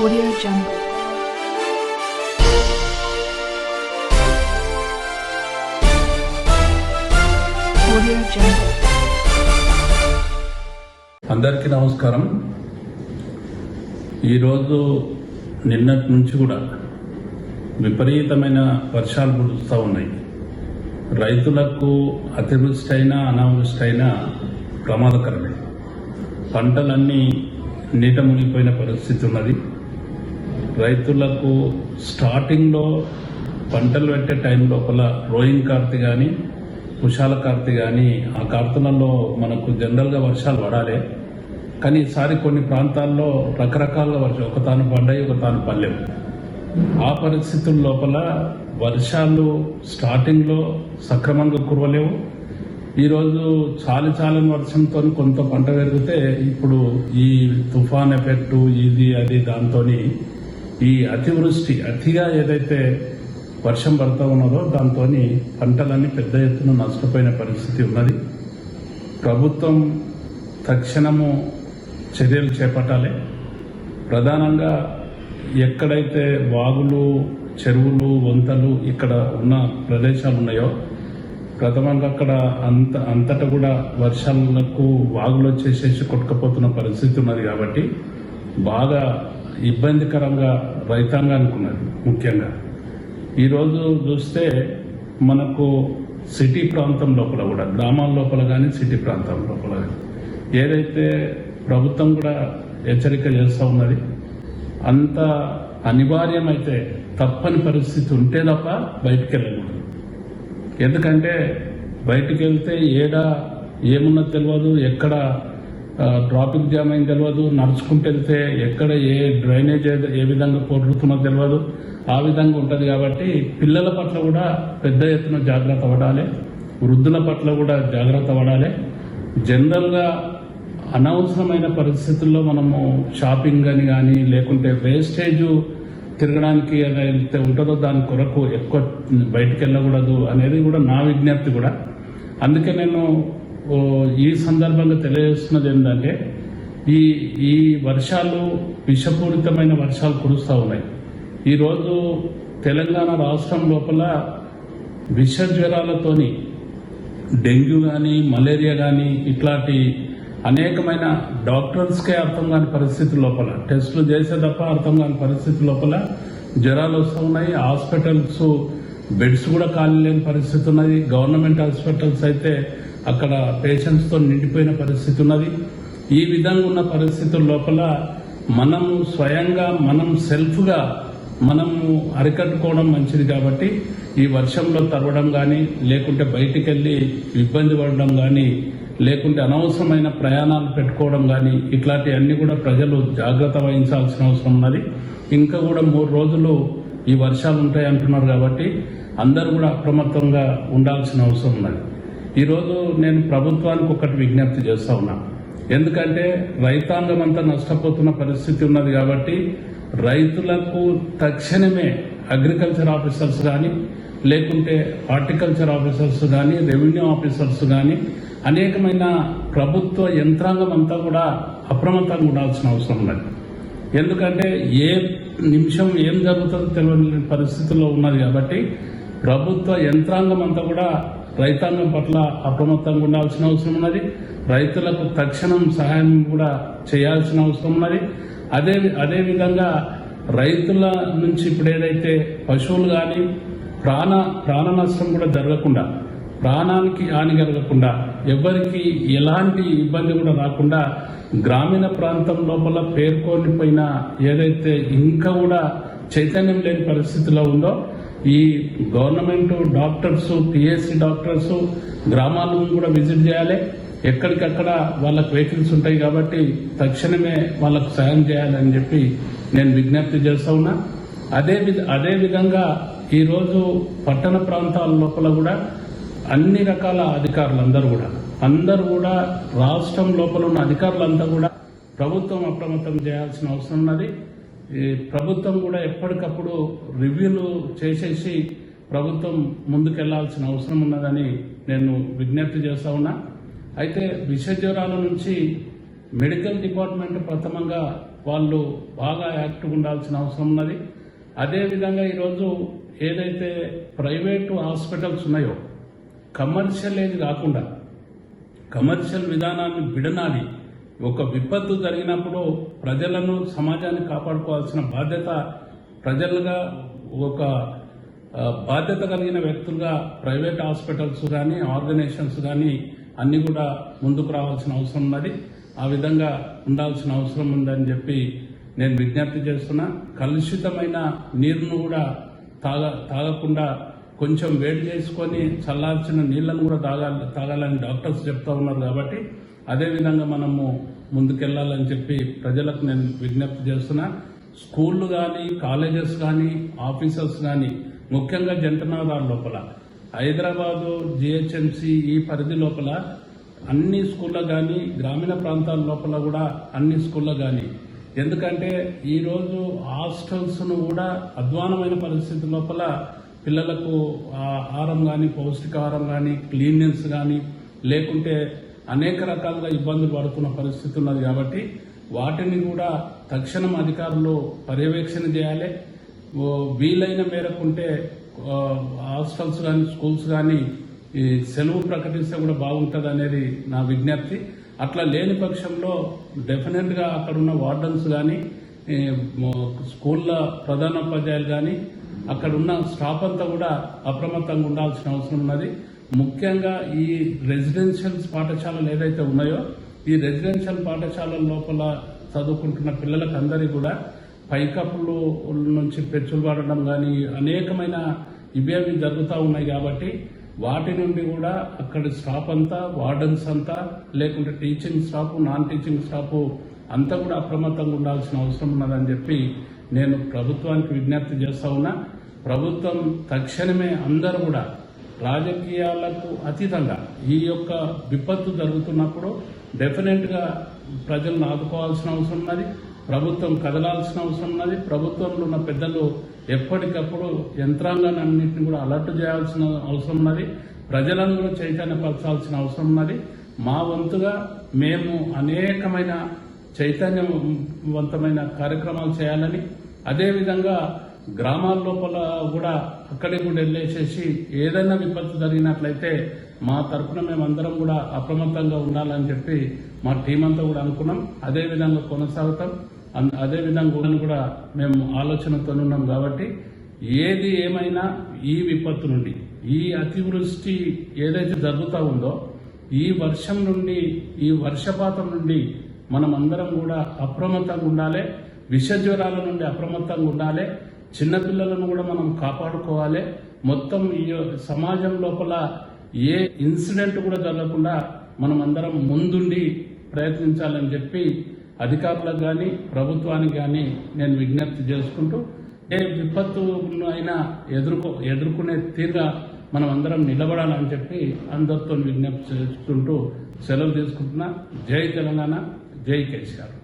Audio Jungle. Audio Jungle. అందరికీ నమస్కారం ఈరోజు నిన్నటి నుంచి కూడా విపరీతమైన వర్షాలు కురుస్తూ ఉన్నాయి రైతులకు అతివృష్టి అయినా అనావృష్టి అయినా ప్రమాదకరమే పంటలన్నీ నీట మునిగిపోయిన పరిస్థితి ఉన్నది రైతులకు స్టార్టింగ్లో పంటలు పెట్టే టైం లోపల రోయింగ్ కార్తీ కానీ కుషాల కార్తీ కానీ ఆ కార్తనల్లో మనకు జనరల్గా వర్షాలు పడాలి. కానీ ఈసారి కొన్ని ప్రాంతాల్లో రకరకాల వర్షం ఒక తాను పండాయి ఒక తాను పల్లెం ఆ పరిస్థితుల లోపల వర్షాలు స్టార్టింగ్లో సక్రమంగా కురవలేవు. ఈరోజు చాలి చాలని వర్షంతో కొంత పంట పెరిగితే ఇప్పుడు ఈ తుఫాన్ ఎఫెక్టు ఇది అది దాంతో ఈ అతివృష్టి అతిగా ఏదైతే వర్షం పడుతూ ఉన్నదో దాంతో పంటలన్నీ పెద్ద ఎత్తున నష్టపోయిన పరిస్థితి ఉన్నది. ప్రభుత్వం తక్షణము చర్యలు చేపట్టాలి. ప్రధానంగా ఎక్కడైతే వాగులు చెరువులు వంతలు ఇక్కడ ఉన్న ప్రదేశాలు ఉన్నాయో ప్రథమంగా అక్కడ అంత అంతటా కూడా వర్షాలకు వాగులు వచ్చేసేసి కొట్టుకుపోతున్న పరిస్థితి ఉన్నది కాబట్టి బాగా ఇబ్బందికరంగా రైతాంగానికి ఉన్నది ముఖ్యంగా. ఈరోజు చూస్తే మనకు సిటీ ప్రాంతం లోపల కూడా గ్రామాల లోపల కానీ సిటీ ప్రాంతం లోపల కానీ ఏదైతే ప్రభుత్వం కూడా హెచ్చరిక చేస్తూ ఉన్నది అంత అనివార్యమైతే తప్పని పరిస్థితి ఉంటే తప్ప బయటికి వెళ్ళకూడదు ఎందుకంటే బయటికి వెళ్తే ఏడా ఏమున్నది తెలియదు ఎక్కడ ట్రాఫిక్ జామ్ అయింది తెలియదు నడుచుకుంటూ వెళ్తే ఎక్కడ ఏ డ్రైనేజ్ ఏ- ఏ విధంగా పొరుతున్నదో తెలియదు ఆ విధంగా ఉంటుంది కాబట్టి పిల్లల పట్ల కూడా పెద్ద ఎత్తున జాగ్రత్త పడాలి. వృద్ధుల పట్ల కూడా జాగ్రత్త పడాలి. జనరల్గా అనవసరమైన పరిస్థితుల్లో మనము షాపింగ్ అని కానీ లేకుంటే వేస్టేజ్ తిరగడానికి ఏదైతే ఉంటుందో దాని కొరకు ఎక్కువ బయటికి వెళ్ళకూడదు అనేది కూడా నా విజ్ఞప్తి కూడా. అందుకే నేను ఈ సందర్భంగా తెలియజేస్తున్నది ఏంటంటే ఈ ఈ వర్షాలు విషపూరితమైన వర్షాలు కురుస్తూ ఉన్నాయి. ఈరోజు తెలంగాణ రాష్ట్రం లోపల విష జ్వరాలతోని డెంగ్యూ కానీ మలేరియా కానీ ఇట్లాంటి అనేకమైన డాక్టర్స్కే అర్థం కాని పరిస్థితి లోపల టెస్టులు చేసే తప్ప అర్థం కాని పరిస్థితి లోపల జ్వరాలు వస్తూ ఉన్నాయి. హాస్పిటల్స్ బెడ్స్ కూడా ఖాళీ లేని పరిస్థితి ఉన్నది. గవర్నమెంట్ హాస్పిటల్స్ అయితే అక్కడ పేషెంట్స్తో నిండిపోయిన పరిస్థితి ఉన్నది. ఈ విధంగా ఉన్న పరిస్థితుల లోపల మనం స్వయంగా మనం సెల్ఫ్గా మనము అరికట్టుకోవడం మంచిది కాబట్టి ఈ వర్షంలో తరవడం కానీ లేకుంటే బయటికి వెళ్ళి ఇబ్బంది పడడం కానీ లేకుంటే అనవసరమైన ప్రయాణాలు పెట్టుకోవడం కానీ ఇట్లాంటివన్నీ కూడా ప్రజలు జాగ్రత్త వహించాల్సిన అవసరం ఉన్నది. ఇంకా కూడా మూడు రోజులు ఈ వర్షాలు ఉంటాయి అంటున్నారు కాబట్టి అందరూ కూడా అప్రమత్తంగా ఉండాల్సిన అవసరం ఉన్నది. ఈరోజు నేను ప్రభుత్వానికి ఒకటి విజ్ఞప్తి చేస్తా ఉన్నా. ఎందుకంటే రైతాంగం అంతా నష్టపోతున్న పరిస్థితి ఉన్నది కాబట్టి రైతులకు తక్షణమే అగ్రికల్చర్ ఆఫీసర్స్ కానీ లేకుంటే హార్టికల్చర్ ఆఫీసర్స్ కానీ రెవెన్యూ ఆఫీసర్స్ కానీ అనేకమైన ప్రభుత్వ యంత్రాంగం అంతా కూడా అప్రమత్తంగా ఉండాల్సిన అవసరం ఉన్నది. ఎందుకంటే ఏ నిమిషం ఏం జరుగుతుందో తెలియని పరిస్థితుల్లో ఉన్నది కాబట్టి ప్రభుత్వ యంత్రాంగం అంతా కూడా రైతాంగం పట్ల అప్రమత్తంగా ఉండాల్సిన అవసరం ఉన్నది. రైతులకు తక్షణం సహాయం కూడా చేయాల్సిన అవసరం ఉన్నది. అదే అదే విధంగా రైతుల నుంచి ఇప్పుడు ఏదైతే పశువులు కానీ ప్రాణ ప్రాణ నష్టం కూడా జరగకుండా ప్రాణానికి హాని కలగకుండా ఎవరికి ఎలాంటి ఇబ్బంది కూడా రాకుండా గ్రామీణ ప్రాంతం లోపల పేర్కొనిపోయిన ఏదైతే ఇంకా కూడా చైతన్యం లేని పరిస్థితిలో ఉందో ఈ గవర్నమెంట్ డాక్టర్స్ పిఎస్సి డాక్టర్స్ గ్రామాలను కూడా విజిట్ చేయాలి. ఎక్కడికక్కడ వాళ్ళకి వెహికల్స్ ఉంటాయి కాబట్టి తక్షణమే వాళ్ళకు సాయం చేయాలని చెప్పి నేను విజ్ఞప్తి చేస్తా ఉన్నా. అదే అదే విధంగా ఈరోజు పట్టణ ప్రాంతాల లోపల కూడా అన్ని రకాల అధికారులు అందరూ కూడా అందరూ కూడా రాష్ట్రం లోపల ఉన్న అధికారులంతా కూడా ప్రభుత్వం అప్రమత్తం చేయాల్సిన అవసరం ఉన్నది. ప్రభుత్వం కూడా ఎప్పటికప్పుడు రివ్యూలు చేసేసి ప్రభుత్వం ముందుకెళ్ళాల్సిన అవసరం ఉన్నదని నేను విజ్ఞప్తి చేస్తా ఉన్నా. అయితే విష జ్వరాల నుంచి మెడికల్ డిపార్ట్మెంట్ ప్రథమంగా వాళ్ళు బాగా యాక్టివ్ ఉండాల్సిన అవసరం ఉన్నది. అదేవిధంగా ఈరోజు ఏదైతే ప్రైవేటు హాస్పిటల్స్ ఉన్నాయో కమర్షియల్ ఏది కాకుండా కమర్షియల్ విధానాన్ని విడనాలి ఒక విపత్తు జరిగినప్పుడు ప్రజలను సమాజాన్ని కాపాడుకోవాల్సిన బాధ్యత ప్రజలుగా ఒక బాధ్యత కలిగిన వ్యక్తులుగా ప్రైవేట్ హాస్పిటల్స్ కానీ ఆర్గనైజేషన్స్ కానీ అన్ని కూడా ముందుకు రావాల్సిన అవసరం ఉన్నది. ఆ విధంగా ఉండాల్సిన అవసరం ఉందని చెప్పి నేను విజ్ఞప్తి చేస్తున్నా. కలుషితమైన నీరును కూడా తాగ తాగకుండా కొంచెం వేడి చేసుకొని చల్లార్చిన నీళ్ళను కూడా తాగాలి తాగాలని డాక్టర్స్ చెప్తా ఉన్నారు కాబట్టి అదేవిధంగా మనము ముందుకెళ్ళాలని చెప్పి ప్రజలకు నేను విజ్ఞప్తి చేస్తున్నా. స్కూళ్ళు కానీ కాలేజెస్ కానీ ఆఫీసర్స్ కానీ ముఖ్యంగా జంటనాదాల లోపల హైదరాబాదు జిహెచ్ఎంసి ఈ పరిధి లోపల అన్ని స్కూళ్ళ కానీ గ్రామీణ ప్రాంతాల లోపల కూడా అన్ని స్కూళ్ళ కానీ ఎందుకంటే ఈరోజు హాస్టల్స్ను కూడా అధ్వానమైన పరిస్థితి లోపల పిల్లలకు ఆహారం కానీ పౌష్టికాహారం కానీ క్లీన్నెస్ కానీ లేకుంటే అనేక రకాలుగా ఇబ్బందులు పడుతున్న పరిస్థితి ఉన్నది కాబట్టి వాటిని కూడా తక్షణం అధికారులు పర్యవేక్షణ చేయాలి. వీలైన మేరకుంటే హాస్టల్స్ కానీ స్కూల్స్ కానీ ఈ సెలవు ప్రకటిస్తే కూడా బాగుంటుంది అనేది నా విజ్ఞప్తి. అట్లా లేని పక్షంలో డెఫినెట్గా అక్కడున్న అక్కడ ఉన్న వార్డన్స్ కానీ స్కూళ్ళ ప్రధానోపాధ్యాయులు కానీ అక్కడ ఉన్న స్టాఫ్ అంతా కూడా అప్రమత్తంగా ఉండాల్సిన అవసరం ఉన్నది. ముఖ్యంగా ఈ రెసిడెన్షియల్ పాఠశాలలు ఏదైతే ఉన్నాయో ఈ రెసిడెన్షియల్ పాఠశాలల లోపల చదువుకుంటున్న పిల్లలకు అందరికీ కూడా పైకప్పులు నుంచి పెచ్చులు పడడం కానీ అనేకమైన ఇవేవి జరుగుతూ ఉన్నాయి కాబట్టి వాటి నుండి కూడా అక్కడ స్టాఫ్ అంతా వార్డెన్స్ అంతా లేకుంటే teaching staff non teaching staff అంతా కూడా అప్రమత్తంగా ఉండాల్సిన అవసరం ఉన్నదని చెప్పి నేను ప్రభుత్వానికి విజ్ఞప్తి చేస్తా ఉన్నా. ప్రభుత్వం తక్షణమే అందరూ కూడా రాజకీయాలకు అతీతంగా ఈ యొక్క విపత్తు జరుగుతున్నప్పుడు డెఫినెట్గా ప్రజలను ఆదుకోవాల్సిన అవసరం ఉన్నది ప్రభుత్వం కదలాల్సిన అవసరం ఉన్నది ప్రభుత్వంలో ఉన్న పెద్దలు ఎప్పటికప్పుడు యంత్రాంగాన్ని అన్నింటిని కూడా అలర్ట్ చేయాల్సిన అవసరం ఉన్నది ప్రజలను కూడా చైతన్యపరచాల్సిన అవసరం ఉన్నది. మా వంతుగా మేము అనేకమైన చైతన్యవంతమైన కార్యక్రమాలు చేయాలని అదేవిధంగా గ్రామాల లోపల కూడా అక్కడికి కూడా వెళ్ళేసేసి ఏదైనా విపత్తు జరిగినట్లయితే మా తరఫున మేమందరం కూడా అప్రమత్తంగా ఉండాలని చెప్పి మా టీం అంతా కూడా అనుకున్నాం. అదే విధంగా కొనసాగుతాం. అన్- అదే విధంగా కూడా కూడా మేము ఆలోచనతో ఉన్నాం కాబట్టి ఏది ఏమైనా ఈ విపత్తు నుండి ఈ అతివృష్టి ఏదైతే జరుగుతూ ఉందో ఈ వర్షం నుండి ఈ వర్షపాతం నుండి మనం అందరం కూడా అప్రమత్తంగా ఉండాలి. విష జ్వరాల నుండి అప్రమత్తంగా ఉండాలి. చిన్నపిల్లలను కూడా మనం కాపాడుకోవాలి. మొత్తం ఈ సమాజం లోపల ఏ ఇన్సిడెంట్ కూడా జరగకుండా మనం అందరం ముందుండి ప్రయత్నించాలని చెప్పి అధికారులకు కానీ ప్రభుత్వానికి కానీ నేను విజ్ఞప్తి చేసుకుంటూ ఏ విపత్తు అయినా ఎదుర్కో ఎదుర్కొనే తీరుగా మనం అందరం నిలబడాలని చెప్పి అందరితో విజ్ఞప్తి చేసుకుంటూ సెలవు తీసుకుంటున్నా. జై తెలంగాణ జై కేసీఆర్.